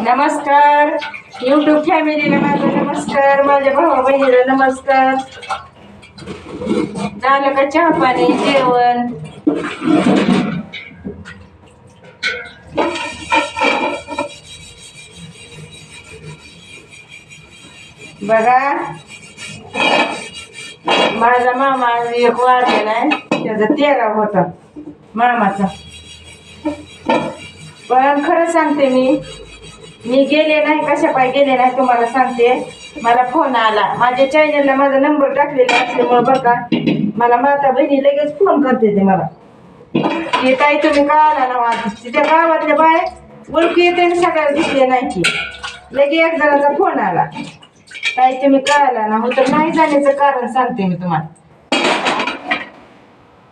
नमस्कार. युट्यूब फॅमिलीला माझा नमस्कार. माझ्या भावा बहिणीला नमस्कार. झालं का चहा पाणी जेवण. बघा. माझा मामा एक वाढलेला आहे. त्याचा तेरा होता. मामाचा. पण खरं सांगते मी मी गेले नाही कशा पाय गेले नाही तुम्हाला सांगते. मला फोन आला. माझ्या चॅनलला माझा नंबर टाकलेला असल्यामुळे बरं का मला माता बहिणी लगेच फोन करते ते मला. की ताई तुम्ही का आला ना आज तिच्या गावातल्या बाय ओळखी येते सगळ्याला दिसले नाही की लगे एक जणाचा फोन आला. काय तुम्ही मी कळायला ना हो तर नाही जाण्याचं कारण सांगते मी तुम्हाला.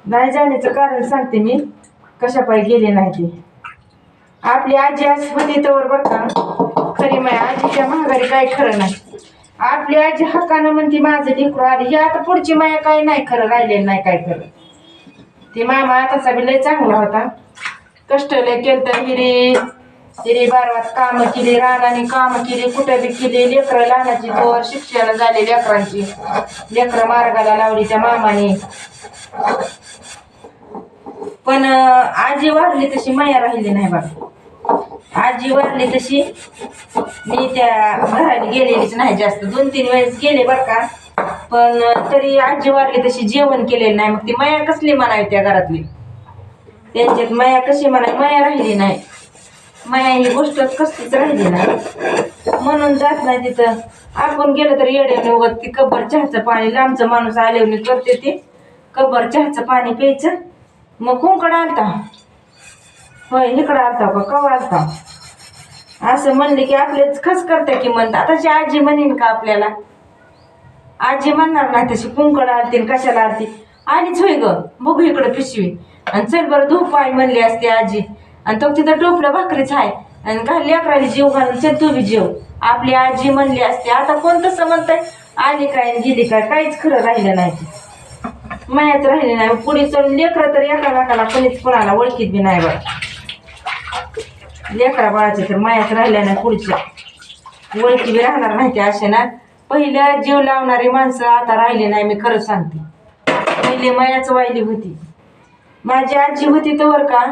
नाही जाण्याचं कारण सांगते मी कशा पायी गेले नाही ते. आपली आजी आज होती तर बरं का खरी माझ्या आजीच्या महागारी काय खरं नाही. आपली आजी हक्कानं म्हणते माझं लेकरू आली. ही आता पुढची माया काय नाही खरं राहिलेलं नाही काय खरं. ती मामा आताचा बी लय चांगला होता. कष्ट लय केलं तर हिरी. तिने बारवात काम केली रानाने काम केली कुठं बी केली. लेकरं लहानाची तोवर शिक्षण झाले लेकरांची. लेकरं मार्गाला लावली त्या मामाने. पण आजी वाढली तशी माया राहिली नाही बाबा आजी वाढली तशी. मी त्या घराने गेलेलीच नाही जास्त. दोन तीन वेळेस गेले बरं का. पण तरी आजी वाढली तशी जेवण केलेलं नाही. मग ती माया कसली म्हणावी त्या घरातली? त्यांच्यात माया कशी म्हणावी? माया राहिली नाही. माया ही गोष्टच कसलीच राहिली ना म्हणून जात नाही तिथं. आपण गेलं तर येड्याने उगत ती कब्बर चहाचं पाणी लांबचं माणूस आल्यावर करते ते. कब्बर चहाचं पाणी प्यायचं. मग कुंकड आणता होय इकडं आलता का? कवा आलता. असं म्हणले की आपलेच खस करते की म्हणतात. आताची आजी म्हणेन का आपल्याला? आजी म्हणणार नाही तशी कुंकड आलती कशाला आलती. आलीच होय ग. बघू इकडं पिशवी. आणि चल बरं धूप पाय म्हणली असते आजी. आणि तो तिथं टोपलं भाकरीच आहे. आणि घाल अकराली जीव घालून चल तू बी जीव. आपली आजी म्हणली असते आता कोण तसं म्हणतंय? आली काय गेली काय? काहीच खरं राहिलं नाही. ते. मायाच राहिले नाही. पुढे चढून लेकरं तर एका एकामेकाला कोणीच कोणाला ओळखीत बी नाही बरं. लेकरा बाळाच्या तर मायाच राहिल्या नाही पुढच्या. ओळखी बी राहणार नाही ते असे ना पहिलं जीव लावणारी माणसं आता राहिले नाही मी खरं सांगते. पहिले मायाच वाहिली होती. माझी आजी होती तर का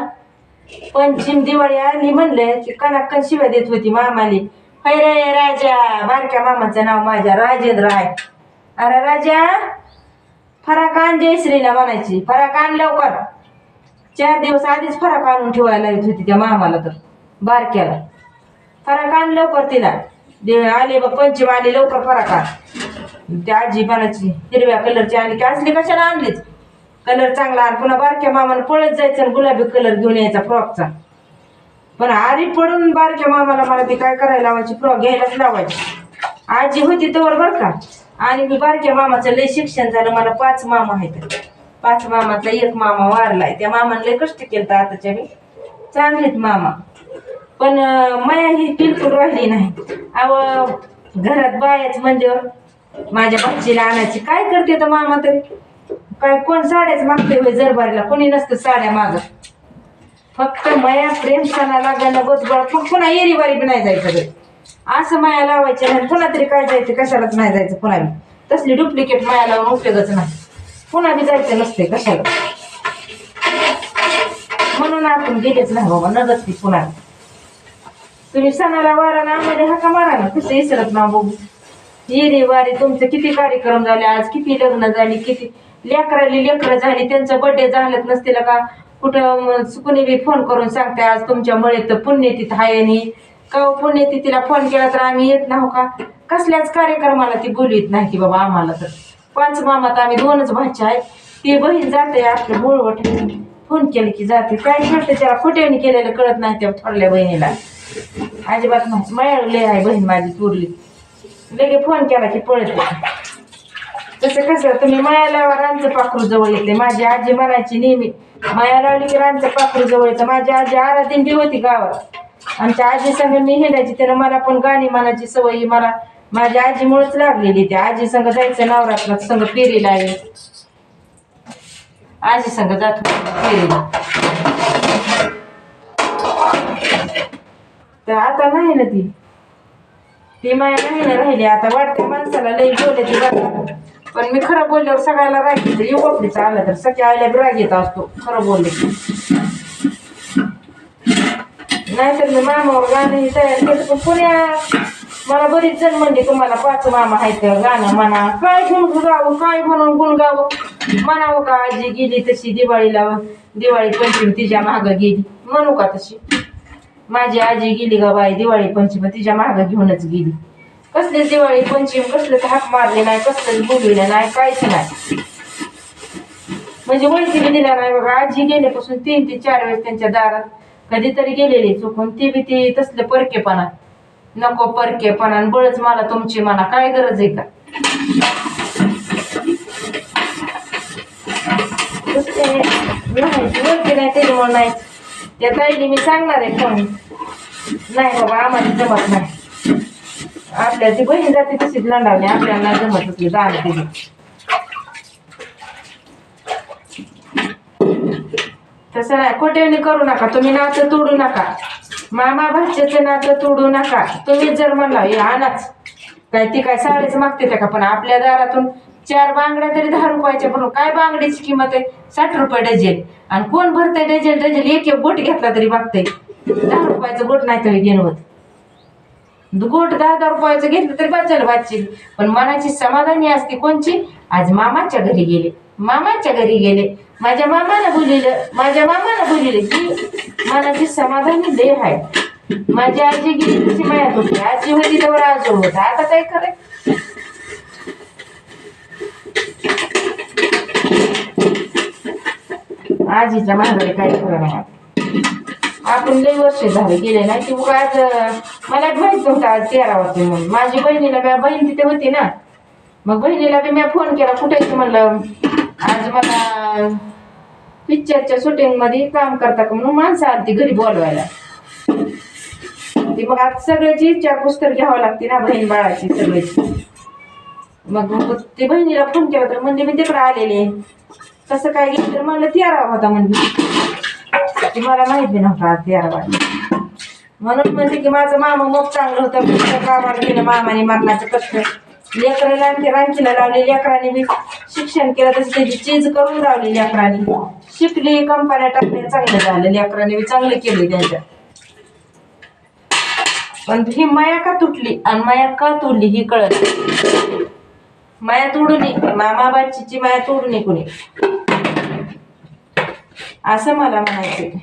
पंचीम दिवाळी आली म्हणले की कणाक्कन शिव्या देत होती मामाली. हय रे राजा बारक्या मामाचं नाव माझ्या राजेंद्र आहे. अरे राजा फराक आण जयश्रीला म्हणायची फराक आण लवकर. चार दिवस आधीच फराक आणून ठेवायला येत होती त्या मामाला तर बारक्याला. फराक आण लवकर तिला. दे आले बा पंचम आले लवकर फराक आण. त्या आजी म्हणायची हिरव्या कलरची आणली की असली कशाला आणलीच? कलर चांगला आणि पुन्हा बारक्या मामाला पळत जायचं आणि गुलाबी कलर घेऊन यायचा फ्रॉकचा पण आरी पडून बारक्या मामाला मला ती काय करायला लावायची? फ्रॉक घ्यायलाच लावायची. आजी होती तर बरं का? आणि मी बारक्या मामाचं लय शिक्षण झालं. मला पाच मामा आहेत. पाच मामाचा एक मामा वारलाय. त्या मामाने लय कष्ट केलं आताच्या मी चांगलेत मामा. पण माया ही बिलकुल राहिली नाही. अव घरात बायाच म्हणजे माझ्या भाजीला आणायची. काय करते तर मामा तरी? काय कोण साड्याच मागते होय जरबारीला कोणी नसतं साड्या मागत फक्त माया प्रेम सणा लागायला गोतबळ पुन्हा एरीवारी बी नाही जायचं घरी असं माया लावायचं नाही. पुन्हा तरी काय जायचं कशालाच नाही जायचं पुन्हा बी. तसली डुप्लिकेट माया लावून उपयोगच नाही. पुन्हा बी जायचं नसते कशाला. म्हणून आपण गेलेच नाही बाबा नगच ती पुन्हा. तुम्ही सणाला वाराला आम्हाला म्हणजे हाका मारा ना कसं इसरत ना बघू. येरी वारी तुमचे किती कार्यक्रम झाले आज किती लग्न झाली किती लेकराली लेकरं झाली त्यांचं बर्थडे झालंच नसतील का? कुठं म, कुणी बी फोन करून सांगते आज तुमच्यामुळे तर पुण्यतिथी आहे आणि का हो पुण्यतिथीला फोन केला तर आम्ही येत नाहो हो का? कसल्याच कार्यक्रमाला ती बोलवीत नाही की बाबा आम्हाला तर. पाच मामात आम्ही दोनच भाच्या आहेत. ती बहीण जाते आपलं बोळवट फोन केलं की जाते. काय करते त्याला खोट्याने केलेलं कळत नाही त्या थोरल्या बहिणीला. अजिबात नाही. मयाळले आहे बहीण माझी पुरली लगे फोन केला की पळते तसं कसं तुम्ही माया लावा रानचं पाखरू जवळ येते माझी आजी म्हणायची नेहमी माया लावली की रानचं पाखरू जवळ येतं. माझी आजी आराधीन होती गावात. आमच्या आजी संग मी हिंडायची त्यानं मला पण गाणी म्हणायची सवय मला. माझ्या आजीमुळेच लागलेली ती. आजी संग जायचं नवरात्रात संग फेरीला आहे आजी संग जात होते फेरीला. तर आता नाही ना ती. ती माया नाही ना राहिली. आता वाटते माणसाला लई बोलले ती बघा पण मी खरं बोलल्यावर सगळ्याला राग येतो. येऊ कपडीचा आला तर? सगळ्या आईला बी राग येत असतो. खरं बोलले नाहीतर मी मामावर गाणंही तयार केलं. पण पुण्यात मला बरीच जण म्हणजे तुम्हाला पाच मामा आहेत गाणं म्हणा. काय गुण गावं काय म्हणून गुण गावं? म्हणावं का आजी गेली तशी दिवाळीला. दिवाळी पंचमी तिच्या मागं गेली. म्हणू का तशी? माझी आजी गेली का बाई दिवाळी पंचमी तिच्या मागं घेऊनच गेली. कसलीच दिवाळी पंचमी कसलं हाक मारले नाही कसलंच बोलविलं नाही काहीच नाही. म्हणजे ओळखी दिला नाही बघा आजी गेल्यापासून तीन ते चार वेळेस त्यांच्या दारात कधीतरी गेलेली चुकून ती बी ती तसलं परकेपणा. नको परकेपणा बळच मला तुमची मला काय गरज आहे का? तसं नाही नाही त्याच्यामुळे नाही. त्या ताईने मी सांगणार आहे फोन नाही बाबा आम्हाला जमत नाही. आपल्या ती बहीण जाते तशीच लंडावली आपल्याला जमत असली जाणं तिथे तसं नाही खोट्याने करू नका तुम्ही नातं तोडू नका. मामा भाच्याचं नातं तोडू नका. तुम्ही जर म्हणला हे आणाच. काय ती काय साडीच मागते त्या का पण आपल्या दारातून चार बांगड्या तरी दहा रुपयाच्या पण काय बांगडीची किंमत आहे? साठ रुपये डझेल आणि कोण भरतंय डझेल डझेल एक एक बोट घेतला तरी मागतंय. दहा रुपयाचं बोट नाही तरी घेणवत गोट दहा दहा रुपयाचं घेतलं तरी बाजायला वाचशील पण मनाची समाधानी असते कोणची? आज मामाच्या घरी गेले. मामाच्या घरी गेले. माझ्या मामाला बोलिलं माझ्या मामाला बोलिलं की मनाची समाधानी देह आहे. माझी आजी गेली तशी मायात होती आजी होती तेव्हा आजोळ होता. आता काय खरं आजीच्या माघारी काय खरं नाही आपण लई वर्ष झाले गेले नाही. ती उगा आज मला माहीत नव्हतं आज तेरा वाजता म्हणून. माझी बहिणीला बी बहीण तिथे होती ना. मग बहिणीला बी मी फोन केला कुठे म्हणलं आज मला पिक्चरच्या शूटिंगमध्ये काम करता का म्हणून माणसं आली घरी बोलवायला. ती मग आज सगळ्याची चार पुस्तक घ्यावं लागते ना बहीण बाळाची सगळ्याची. मग ते बहिणीला फोन केला तर म्हणजे मी तिकडे आलेले तसं काय गेलं? तर म्हणलं तेरा होता म्हणजे मला माहिती नव्हता आज तेरा म्हणून म्हणते की माझं मामा मग चांगलं होतं कामाला केलं मामाने मरणाचं कष्ट लेकराला आणखी रांकीला लावले लेकराने बी शिक्षण केलं तसं त्याची चीज करून लावली लेकराने. शिकली कंपन्या टाकल्या चांगलं झालं. लेकराने बी चांगलं केलं त्यांच्या पण ही माया का तुटली? आणि माया का तोडली ही कळत माया तोडू मामाबाची माया तोडू नये कुणी. असं मला म्हणायचं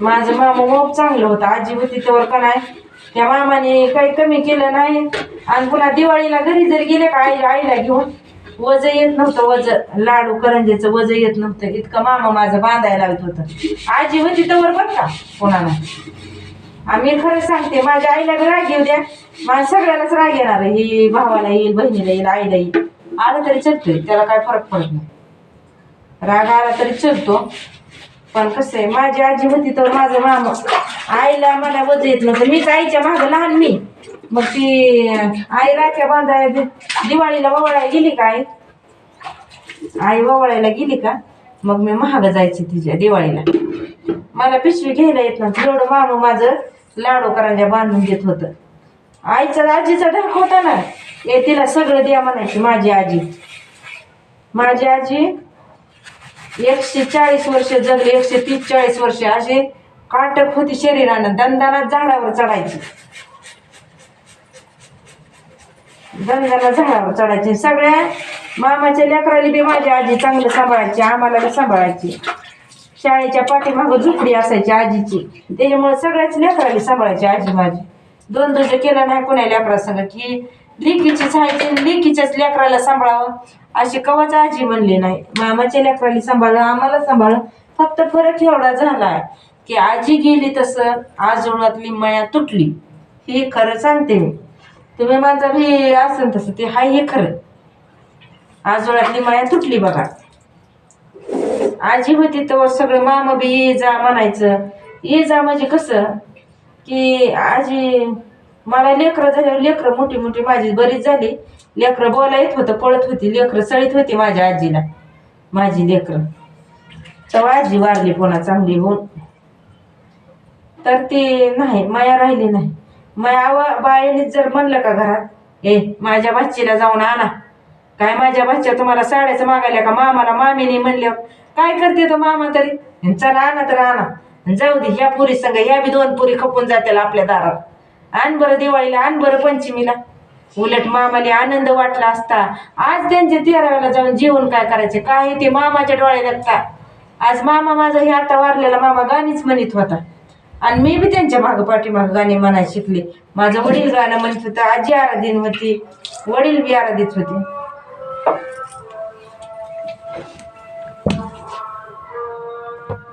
माझं मामा मोप चांगलं होतं. आजी होती तेव्हा का नाही? त्या मामाने काही कमी केलं नाही. आणि पुन्हा दिवाळीला घरी जरी गेले का आई आईला घेऊन वज येत नव्हतं. वज लाडू करंजेचं वज येत नव्हतं. इतकं मामा माझं बांधायला लावत होतं. आजी होती तवर बघ का? कोणाला? आम्ही खरं सांगते माझ्या आईला बी राग येऊ द्या. माझ्या सगळ्यालाच राग येणार आहे. ही भावाला येईल बहिणीला येईल आईला येईल. आलं तरी चलतोय त्याला काय फरक पडत नाही. राग आला तरी चलतो. पण कसं आहे माझी आजी होती तर माझं मामा आईला मला वज येत नव्हतं. मीच आईच्या मागं लहान मी. मग ती आई राख्या बांधाय दिवाळीला ववळायला गेली का आई? आई ववळायला गेली का? मग मी महाग जायची तिच्या दिवाळीला. मला पिशवी घ्यायला येत नव्हतं. एवढं मामा माझं लाडू करांच्या बांधून देत होतं. आईचा आजीचा धाक होता ना. ए तिला सगळं द्या म्हणायची माझी आजी. माझी आजी एकशे चाळीस वर्ष जगली एकशे तीस चाळीस वर्ष असे काटक होती शरीरानं दंदाना झाडावर चढायची. दंदाना झाडावर चढायची. सगळ्या मामाच्या लेकराली बी माझी आजी चांगलं सांभाळायची आम्हाला सांभाळायची. शाळेच्या पाठीमागं झोपडी असायची आजीची. त्याच्यामुळे सगळ्याच लेकराली सांभाळायची आजी माझी. दोन दोन केला नाही कोणा लेकरा सांग की लेकीचीच आहे लेकीच्याच लेकराला सांभाळावं. अशी कवाच आजी म्हणली नाही. मामाच्या लेकराली सांभाळलं आम्हाला सांभाळलं. फक्त फरक एवढा झाला की आजी गेली तसं आजोळातली माया तुटली. हे खरं सांगते मी. तुम्ही माझा हे असेल तसं. ते हाय हे खरं. आजोळातली माया तुटली बघा. आजी होती तेव्हा सगळं मामा बी ये जा म्हणायचं. ये जा म्हणजे कसं? की आजी मला लेकरं झाल्यावर लेकरं मोठी मोठी माझी बरीच झाली. लेकरं बोला येत होतं पळत होती लेकरं सळीत होती माझ्या आजीला माझी लेकरं. तेव्हा आजी वारली पुन्हा चांगली होऊन. तर ती नाही माया राहिली नाही. माया वा- बाईने जर म्हणलं का घरात ए माझ्या बच्चीला जाऊन आणा. काय माझ्या बच्च्या तुम्हाला साड्याचं मागायला का? मामाला मामीने म्हणलं काय करते तो मामा तरी? चला आणा तर आणा. जाऊ दे ह्या पुरी संघ ह्या बी दोन पुरी खपून जातील आपल्या दारात. आण बरं दिवाळीला आण बरं पंचमीला. उलट मामाला आनंद वाटला असता आज त्यांच्या तेराव्याला जाऊन जेवण काय करायचे? काय ते मामाच्या डोळ्यात बघता आज मामा माझा हे आता वारलेला मामा गाणीच म्हणत होता. आणि मी बी त्यांच्या मागं पाठीमागं गाणी म्हणायला शिकले. माझं वडील गाणं म्हणत होतं आजी आराधीन होती वडील बी आराधीत होते.